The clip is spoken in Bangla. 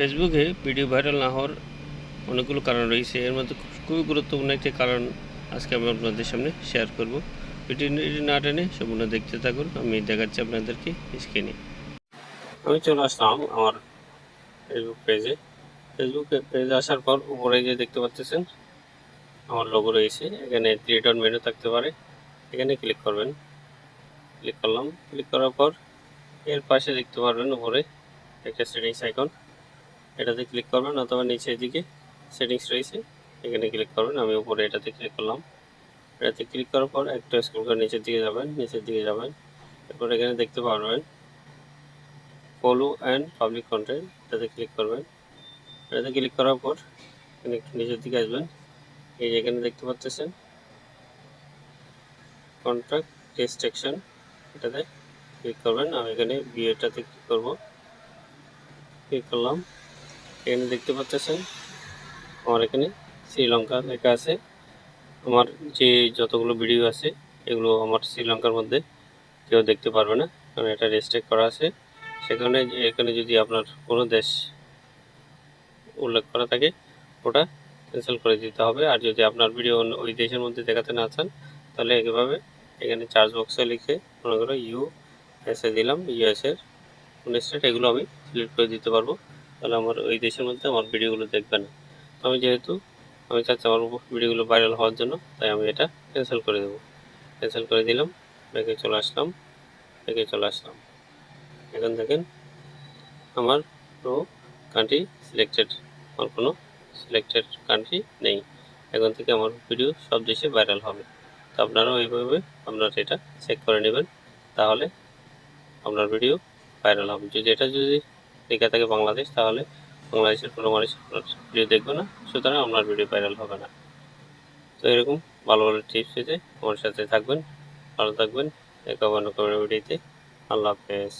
ফেসবুকে ভিডিও ভাইরাল না হওয়ার অনেকগুলো কারণ রয়েছে। এর মধ্যে খুবই গুরুত্বপূর্ণ একটি কারণ আজকে আমি আপনাদের সামনে শেয়ার করব। ভিডিওটি না টেনে সম্পূর্ণ দেখতে থাকুন। আমি দেখাচ্ছি আপনাদেরকে স্ক্রিনে আমি চলে আসলাম আমার ফেসবুক পেজে ফেসবুক পেজে আসার পর উপরে যে দেখতে পাচ্ছেন, আমার লোগো রয়েছে। এখানে থ্রি মেনু থাকতে পারে। এখানে ক্লিক করবেন। ক্লিক করলাম। ক্লিক করার পর এর পাশে দেখতে পারবেন উপরে একটা সেটিংস আইকন এটাতে ক্লিক করবেন, অথবা নিচের দিকে সেটিংস রয়েছে, এখানে ক্লিক করবেন, আমি উপরে এটাতে ক্লিক করলাম। এটাতে ক্লিক করার পর একটা স্ক্রল করে নিচের দিকে যাবেন, নিচের দিকে যাবেন, এরপর এখানে দেখতে পারবেন ফলো অ্যান্ড পাবলিক কন্টেন্ট এটাতে ক্লিক করবেন। এটাতে ক্লিক করার পর এখানে একটু নিচের দিকে আসবেন, এই যে এখানে দেখতে পাচ্ছেন কন্ট্রাক্ট রেস্ট্রিকশন এটাতে ক্লিক করবেন, আমি এখানে বিয়েটাতে ক্লিক করব। ক্লিক করলাম। এখানে দেখতে পাচ্ছেন, আমার এখানে শ্রীলঙ্কা লেখা আছে। আমার যে যতগুলো ভিডিও আছে, এগুলো আমার শ্রীলঙ্কার মধ্যে কেউ দেখতে পারবে না, কারণ এটা রেস্ট্রিক্ট করা আছে। সেখানে এখানে যদি আপনার কোনো দেশ উল্লেখ করা থাকে, ওটা ক্যান্সেল করে দিতে হবে। আর যদি আপনার ভিডিও ওই দেশের মধ্যে দেখাতে না চান, তাহলে এভাবে এখানে চার্জ বক্সে লিখে মনে করো ইউ এসে দিলাম ইউএসের কোন স্টেট এগুলো আমি সিলেক্ট করে দিতে পারব। তাহলে আমার ওই দেশের মধ্যে আমার ভিডিওগুলো দেখবে না আমি যেহেতু, আমি চাচ্ছি আমার ভিডিওগুলো ভাইরাল হওয়ার জন্য, তাই আমি এটা ক্যান্সেল করে দেবো। ক্যান্সেল করে দিলাম ব্যাগে চলে আসলাম ব্যাগে চলে আসলাম। এখন দেখেন, আমার নো কান্ট্রি সিলেক্টেড আমার কোনো সিলেক্টেড কান্ট্রি নেই। এখন থেকে আমার ভিডিও সব দেশে ভাইরাল হবে। তো আপনারাও এইভাবে আপনারা এটা চেক করে নেবেন, তাহলে আপনার ভিডিও ভাইরাল হবে। যদি এটা যদি লেখা থাকে বাংলাদেশ, তাহলে বাংলাদেশের কোনো মানুষ ভিডিও দেখবে না। সুতরাং আপনার ভিডিও ভাইরাল হবে না। তো এরকম ভালো ভালো টিপস পেতে আমার সাথে থাকবেন, ভালো থাকবেন একে অন্য কোনো ভিডিওতে আল্লাহ হাফেজ।